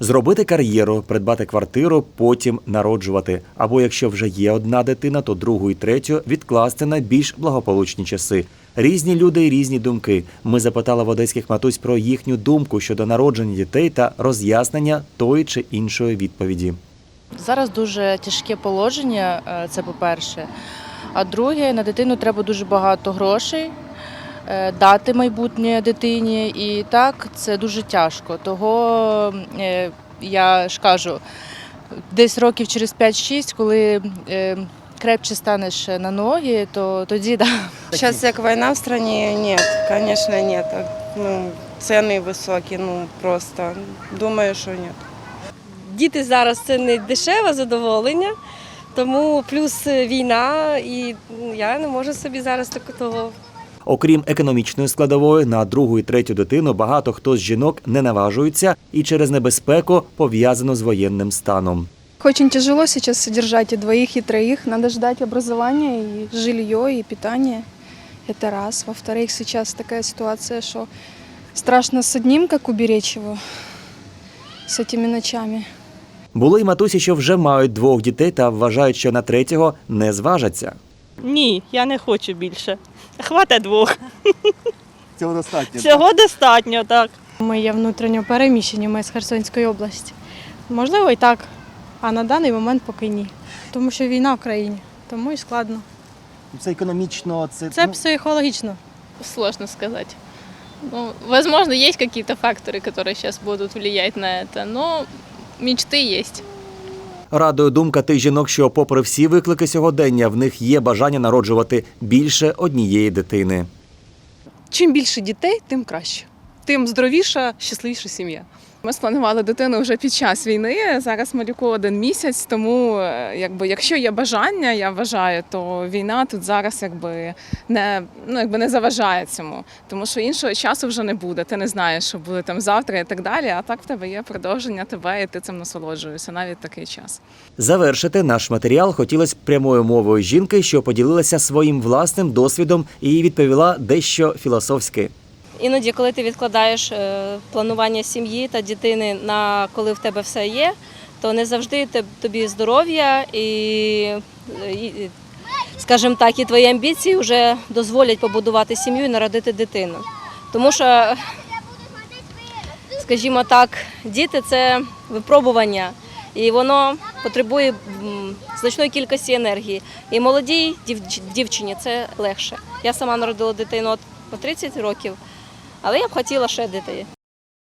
Зробити кар'єру, придбати квартиру, потім народжувати. Або якщо вже є одна дитина, то другу і третю відкласти на більш благополучні часи. Різні люди і різні думки. Ми запитали в одеських матусь про їхню думку щодо народження дітей та роз'яснення тої чи іншої відповіді. Зараз дуже тяжке положення, е, це по-перше. А друге, на дитину треба дуже багато грошей дати майбутнє дитині. І так це дуже тяжко. Того е, я ж кажу, десь років через 5-6, коли е, крепче станеш на ноги, то тоді да. Сейчас как война в стране, нет, конечно, нет. Ну, цены высокие, ну просто. Думаю, что нет. Діти зараз це не дешеве задоволення, тому плюс війна, і ну, я не можу собі зараз такого Окрім економічної складової, на другу і третю дитину багато хто з жінок не наважується і через небезпеку пов'язано з воєнним станом. Очень тяжело сейчас содержать и двоих, и троих. Надо ждать образования, и жилье, и питание. Это раз. Во-вторых, сейчас такая ситуация, что страшно с одним, как уберечь его, с этими ночами. Були й матусі, що вже мають двох дітей та вважають, що на третього не зважаться. Ні, я не хочу більше. Хватить двох. Цього достатньо. Цього достатньо, так. Ми є внутрішньо переміщені, ми з Херсонської області. Можливо, і так, а на даний момент поки ні. Тому що війна в країні, тому і складно. Це економічно, це, Це психологічно. Сложно сказать. Ну, возможно, есть какие-то факторы, которые сейчас будут влиять на это, но мечты есть. Радує думка тих жінок, що, попри всі виклики сьогодення, в них є бажання народжувати більше однієї дитини. Чим більше дітей, тим краще. Тим здоровіша, щасливіша сім'я. Ми спланували дитину вже під час війни. Зараз малюку один місяць. Тому, е, якби, якщо є бажання, я вважаю, то війна тут зараз якби не ну якби не заважає цьому, тому що іншого часу вже не буде. Ти не знаєш, що буде там завтра і так далі. А так в тебе є продовження тебе, і ти цим насолоджуєшся навіть такий час. Завершити наш матеріал хотілося прямою мовою жінки, що поділилася своїм власним досвідом і відповіла дещо філософськи. Іноді, коли ти відкладаєш е, планування сім'ї та дитини на коли в тебе все є, то не завжди тобі здоров'я і, скажімо так, і твої амбіції вже дозволять побудувати сім'ю і народити дитину. Тому що, скажімо так, діти це випробування, і воно потребує значної кількості енергії. І молодій дівчині це легше. Я сама народила дитину по 30 років. Але я б хотіла ще дітей.